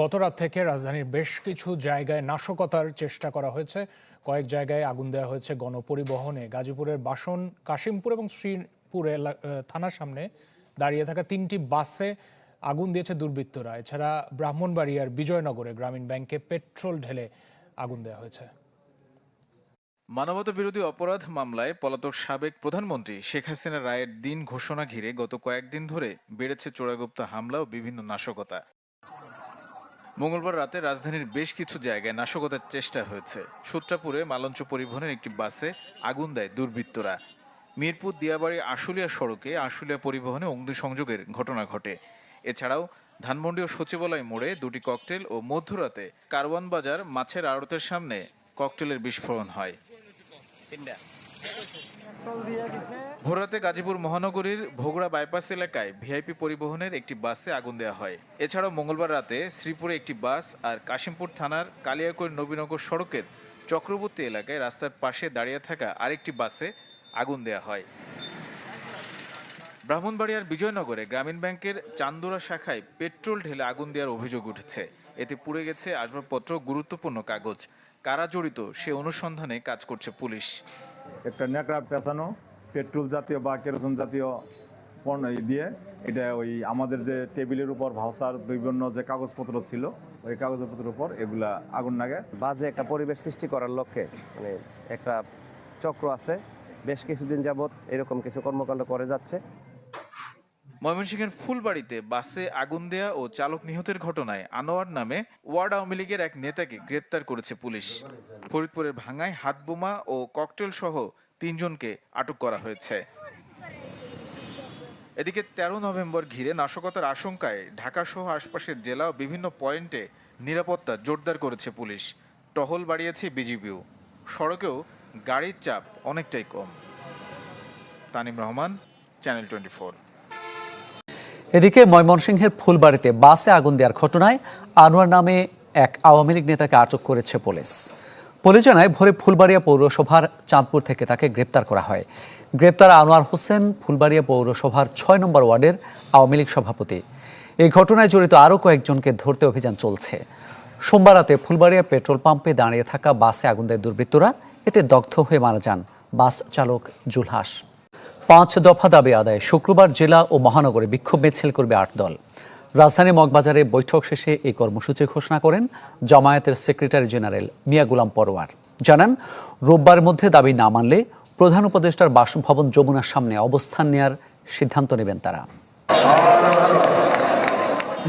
গত রাত থেকে রাজধানীর বেশ কিছু জায়গায় নাশকতার চেষ্টা করা হয়েছে। কয়েক জায়গায় আগুন দেওয়া হয়েছে গণপরিবহনে। গাজীপুরের বাসন, কাশিমপুর এবং শ্রীপুর থানার সামনে দাঁড়িয়ে থাকা তিনটি বাসে আগুন দিয়েছে দুর্বৃত্তরা। এছাড়া ব্রাহ্মণবাড়িয়ার বিজয়নগরে গ্রামীণ ব্যাংকে পেট্রোল ঢেলে আগুন দেওয়া হয়েছে। মানবতা বিরোধী অপরাধ মামলায় পলাতক সাবেক প্রধানমন্ত্রী শেখ হাসিনা রায়ের দিন ঘোষণা ঘিরে গত কয়েকদিন ধরে বেড়েছে চোরাগুপ্ত হামলা ও বিভিন্ন নাশকতা। মঙ্গলবার রাতে রাজধানীর বেশ কিছু জায়গায় নাশকতার চেষ্টা হয়েছে। সূত্রাপুরে মালঞ্চ পরিবহনের একটি বাসে আগুন দেয় দুর্বৃত্তরা। মিরপুর দিয়াবাড়ি আশুলিয়া সড়কে আশুলিয়া পরিবহনে অগ্নিসংযোগের ঘটনা ঘটে। এছাড়াও ধানমন্ডি ও সচিবালয় মোড়ে দুটি ককটেল ও মধ্যরাতে কারওয়ান বাজার মাছের আড়তের সামনে ককটেলের বিস্ফোরণ হয়। ভোররাতে গাজীপুর মহানগরীর ভোগড়া বাইপাস এলাকায় ভিআইপি পরিবহনের একটি বাসে আগুন দেওয়া হয়। এছাড়াও মঙ্গলবার রাতে শ্রীপুরে একটি বাস আর কাশিমপুর থানার কালিয়াকৈর নবীনগর সড়কের চক্রবর্তী এলাকায় রাস্তার পাশে দাঁড়িয়ে থাকা আরেকটি বাসে আগুন দেওয়া হয়। ব্রাহ্মণবাড়িয়ার বিজয়নগরে গ্রামীণ ব্যাংকের চান্দুরা শাখায় পেট্রোল ঢেলে আগুন দেওয়ার অভিযোগ উঠেছে। এতে পুড়ে গেছে আসবাবপত্র, গুরুত্বপূর্ণ কাগজ। কারা জড়িত সে অনুসন্ধানে কাজ করছে পুলিশ। একটা ন্যাকড়া পেঁচানো, পেট্রোল জাতীয় বা কেরোসিন জাতীয় পণ্য দিয়ে, এটা ওই আমাদের যে টেবিলের উপর ভাউসার বিভিন্ন যে কাগজপত্র ছিল, ওই কাগজপত্রের উপর এগুলা আগুন লাগে। বাজে একটা পরিবেশ সৃষ্টি করার লক্ষ্যে মানে একটা চক্র আছে, বেশ কিছুদিন যাবৎ এরকম কিছু কর্মকাণ্ড করে যাচ্ছে। ময়মনসিংহের ফুলবাড়িতে বাসে আগুন দেয়া ও চালক নিহতের ঘটনায় আনোয়ার নামে ওয়ার্ড আওয়ামী লীগের এক নেতাকে গ্রেপ্তার করেছে পুলিশ। ফরিদপুরের ভাঙায় হাতবোমা ও ককটেল সহ তিনজনকে আটক করা হয়েছে। এদিকে তেরো নভেম্বর ঘিরে নাশকতার আশঙ্কায় ঢাকা সহ আশপাশের জেলা ও বিভিন্ন পয়েন্টে নিরাপত্তা জোরদার করেছে পুলিশ। টহল বাড়িয়েছে বিজিবিও। সড়কেও গাড়ির চাপ অনেকটাই কম। তানিম রহমান, চ্যানেল টোয়েন্টি এদিকে ময়মনসিংহের ফুলবাড়িতে বাসে আগুন দেওয়ার ঘটনায় আনোয়ার নামে এক আওয়ামী লীগ নেতাকে আটক করেছে পুলিশ। পুলিশ জানায়, ভোরে ফুলবাড়িয়া পৌরসভার চাঁদপুর থেকে তাকে গ্রেপ্তার করা হয়। গ্রেপ্তার আনোয়ার হোসেন ফুলবাড়িয়া পৌরসভার ছয় নম্বর ওয়ার্ডের আওয়ামী লীগ সভাপতি। এই ঘটনায় জড়িত আরও কয়েকজনকে ধরতে অভিযান চলছে। সোমবার রাতে ফুলবাড়িয়া পেট্রোল পাম্পে দাঁড়িয়ে থাকা বাসে আগুন দেয় দুর্বৃত্তরা। এতে দগ্ধ হয়ে মারা যান বাস চালক জুলহাস। পাঁচ দফা দাবি আদায় শুক্রবার জেলা ও মহানগরে বিক্ষোভ মিছিল করবে আট দল। রাজধানী মগবাজারে বৈঠক শেষে এই কর্মসূচি ঘোষণা করেন জামায়াতের সেক্রেটারি জেনারেল মিয়া গুলাম পরোয়ার। জানান, রোববার মধ্যে দাবি না মানলে প্রধান উপদেষ্টার বাসভবন যমুনার সামনে অবস্থান নেয়ার সিদ্ধান্ত নেবেন তারা।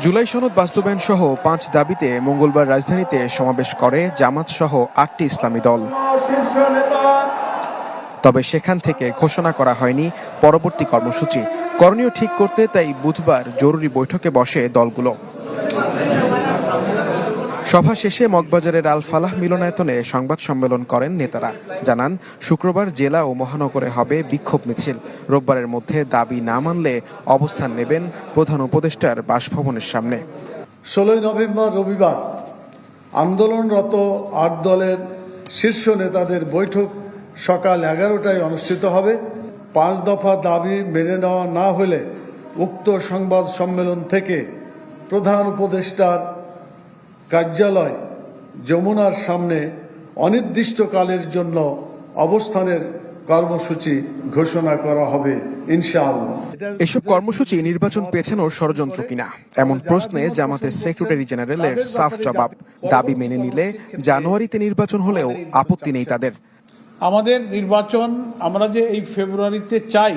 জুলাই সনদ বাস্তবায়ন সহ পাঁচ দাবিতে মঙ্গলবার রাজধানীতে সমাবেশ করে জামাত সহ আটটি ইসলামী দল। তবে সেখান থেকে ঘোষণা করা হয়নি পরবর্তী কর্মসূচি। করণীয় ঠিক করতে তাই বুধবার জরুরি বৈঠকে বসে দলগুলো। সভা শেষে মগবাজারের আল ফালাহ মিলনায়তনে সংবাদ সম্মেলন করেন নেতারা। জানান, শুক্রবার জেলা ও মহানগরে হবে বিক্ষোভ মিছিল। রোববারের মধ্যে দাবি না মানলে অবস্থান নেবেন প্রধান উপদেষ্টার বাসভবনের সামনে। ষোলোই নভেম্বর রবিবার আন্দোলনরত আট দলের শীর্ষ নেতাদের বৈঠক সকাল এগারোটায় অনুষ্ঠিত হবে। পাঁচ দফা দাবি মেনে নেওয়া না হলে উক্ত সংবাদ সম্মেলন থেকে প্রধান উপদেষ্টার কার্যালয় যমুনার সামনে অনির্দিষ্টকালের জন্য অবস্থানের কর্মসূচি ঘোষণা করা হবে, ইনশাআল্লাহ। এসব কর্মসূচি নির্বাচন পেছানোর ষড়যন্ত্র কিনা? এমন প্রশ্নে জামাতের সেক্রেটারি জেনারেলের সাফ জবাব, দাবি মেনে নিলে জানুয়ারিতে নির্বাচন হলেও আপত্তি নেই তাদের। আমাদের নির্বাচন আমরা যে এই ফেব্রুয়ারিতে চাই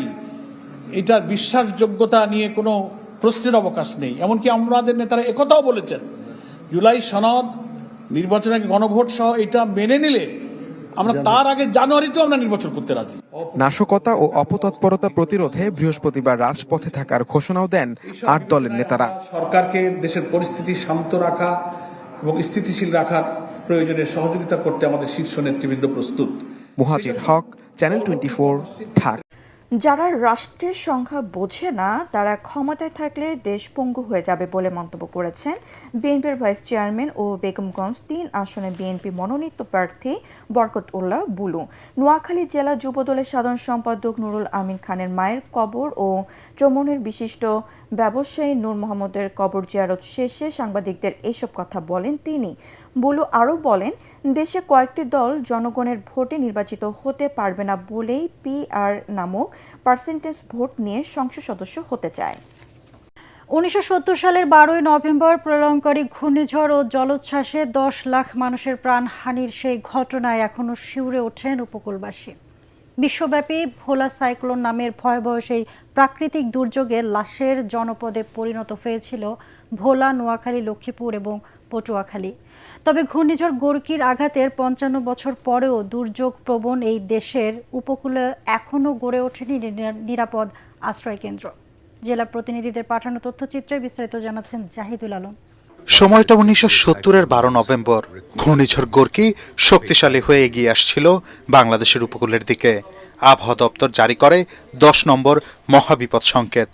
এটার বিশ্বাসযোগ্যতা নিয়ে কোনো প্রশ্নের অবকাশ নেই। এমনকি আমাদের নেতারা একথাও বলেছেন জুলাই সনদ নির্বাচনের গণভোট সহ এটা মেনে নিলে আমরা তার আগে জানুয়ারিতেও আমরা নির্বাচন করতে রাজি। নাশকতা ও অপতৎপরতা প্রতিরোধে বৃহস্পতিবার রাজপথে থাকার ঘোষণাও দেন আট দলের নেতারা। সরকারকে দেশের পরিস্থিতি শান্ত রাখা এবং স্থিতিশীল রাখার প্রয়োজনে সহযোগিতা করতে আমাদের শীর্ষ নেতৃবৃন্দ প্রস্তুত। Muhajir Haque, channel twenty Dhaka. যারা রাষ্ট্রের সংখ্যা বোঝে না, তারা ক্ষমতায় থাকলে দেশ পঙ্গু হয়ে যাবে বলে মন্তব্য করেছেন বিএনপির ভাইস চেয়ারম্যান ও বেগমগঞ্জ তিন আসনে বিএনপি মনোনীত প্রার্থী বরকত উল্লাহ বুলু। নোয়াখালী জেলা যুবদলের সাধারণ সম্পাদক নুরুল আমিন খানের মায়ের কবর ও চমনের বিশিষ্ট ব্যবসায়ী নূর মোহাম্মদের কবর জিয়ারত শেষে সাংবাদিকদের এসব কথা বলেন তিনি। বুলু আরও বলেন দেশে কয়েকটি দল জনগণের ভোটে নির্বাচিত হতে পারবে না বলেই পিআর নামক পার্সেন্টেজ ভোট নিয়ে সংসদ সদস্য হতে চায়। উনিশশো সত্তর সালের বারোই নভেম্বর প্রলয়ঙ্করী ঘূর্ণিঝড় ও জলোচ্ছ্বাসে দশ লাখ মানুষের প্রাণহানির সেই ঘটনায় এখনও শিউরে ওঠেন উপকূলবাসী। বিশ্বব্যাপী ভোলা সাইক্লোন নামের ভয়াবহ সেই প্রাকৃতিক দুর্যোগে লাশের জনপদে পরিণত হয়েছিল ভোলা, নোয়াখালী, লক্ষ্মীপুর এবং পটুয়াখালী। তবে ঘূর্ণিঝড় গোর্কির আঘাতের পঞ্চান্ন বছর পরেও দুর্যোগ প্রবণ এই দেশের উপকূলে এখনও গড়ে ওঠেনি নিরা- নিরাপদ আশ্রয়কেন্দ্র। জেলা প্রতিনিধিদের পাঠানো তথ্যচিত্রে বিস্তারিত জানাচ্ছেন জাহিদুল আলম। সময়টা উনিশশো সত্তরের বারো নভেম্বর। ঘূর্ণিঝড় গোর্কি শক্তিশালী হয়ে এগিয়ে আসছিল বাংলাদেশের উপকূলের দিকে। আবহাওয়া দপ্তর জারি করে দশ নম্বর মহাবিপদ সংকেত।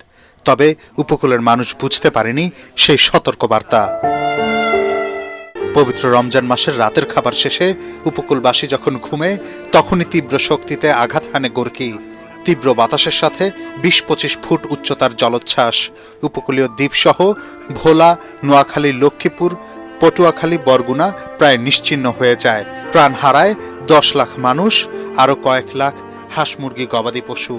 তবে উপকূলের মানুষ বুঝতে পারেনি সেই সতর্কবার্তা। পবিত্র রমজান মাসের রাতের খাবার শেষে উপকূলবাসী যখন ঘুমে, তখনই তীব্র শক্তিতে আঘাত হানে গোর্কি। তীব্র বাতাসের সাথে বিশ পঁচিশ ফুট উচ্চতার জলোচ্ছ্বাস। উপকূলীয় দ্বীপসহ ভোলা, নোয়াখালী, লক্ষ্মীপুর, পটুয়াখালী, বরগুনা প্রায় নিশ্চিহ্ন হয়ে যায়। প্রাণ হারায় দশ লাখ মানুষ, আরও কয়েক লাখ হাঁস মুরগি গবাদি পশু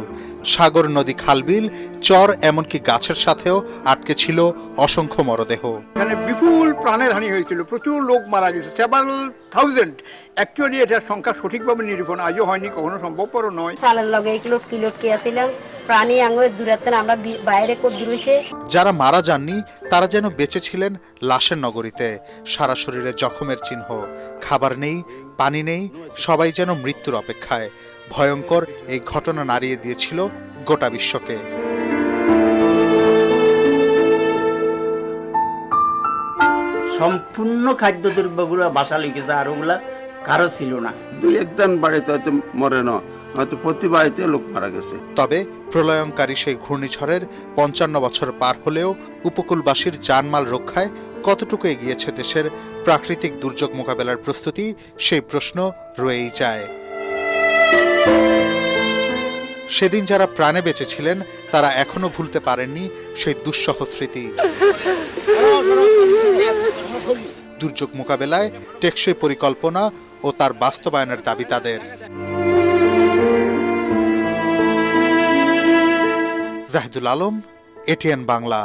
সাগর নদী খালবিল চর এমনকি গাছের সাথেও আটকে ছিল অসংখ্য মরদেহ। এখানে বিপুল প্রাণের হানি হয়েছিল। প্রচুর লোক মারা গেছে। সেভারাল থাউজেন্ড অ্যাকচুয়ালি এটার সংখ্যা সঠিকভাবে নিরূপণ আজও হয়নি কখনো সম্ভবপরও নয়। সালের লগে কিলোট কিলোট কে আসিলাম। প্রাণী আঙ্গ দূরাতেন আমরা বাইরে রয়েছে যারা মারা যাননি তারা যেন বেঁচে ছিলেন লাশের নগরীতে। সারা শরীরে জখমের চিহ্ন। খাবার নেই পানি নেই সবাই যেন মৃত্যুর অপেক্ষায়। ভয়ঙ্কর এই ঘটনা নাড়িয়ে দিয়েছিল গোটা বিশ্বকে। সম্পূর্ণ খাদ্য দ্রব্যগুলো বাসা লিখেছে আর ওগুলা কারও ছিল না। দুই একজন বাড়িতে হয়তো মরে না হয়তো প্রতি বাড়িতে লোক মারা গেছে। তবে প্রলয়ঙ্কারী সেই ঘূর্ণিঝড়ের পঞ্চান্ন বছর পার হলেও উপকূলবাসীর জানমাল রক্ষায় কতটুকু এগিয়েছে দেশের প্রাকৃতিক দুর্যোগ মোকাবেলার প্রস্তুতি সেই প্রশ্ন রয়েই যায়। সেদিন যারা প্রাণে বেঁচে ছিলেন তারা এখনও ভুলতে পারেননি সেই দুঃসহ স্মৃতি। দুর্যোগ মোকাবেলায় টেকসই পরিকল্পনা ও তার বাস্তবায়নের দাবি তাদের। জাহিদুল আলম এটিএন বাংলা।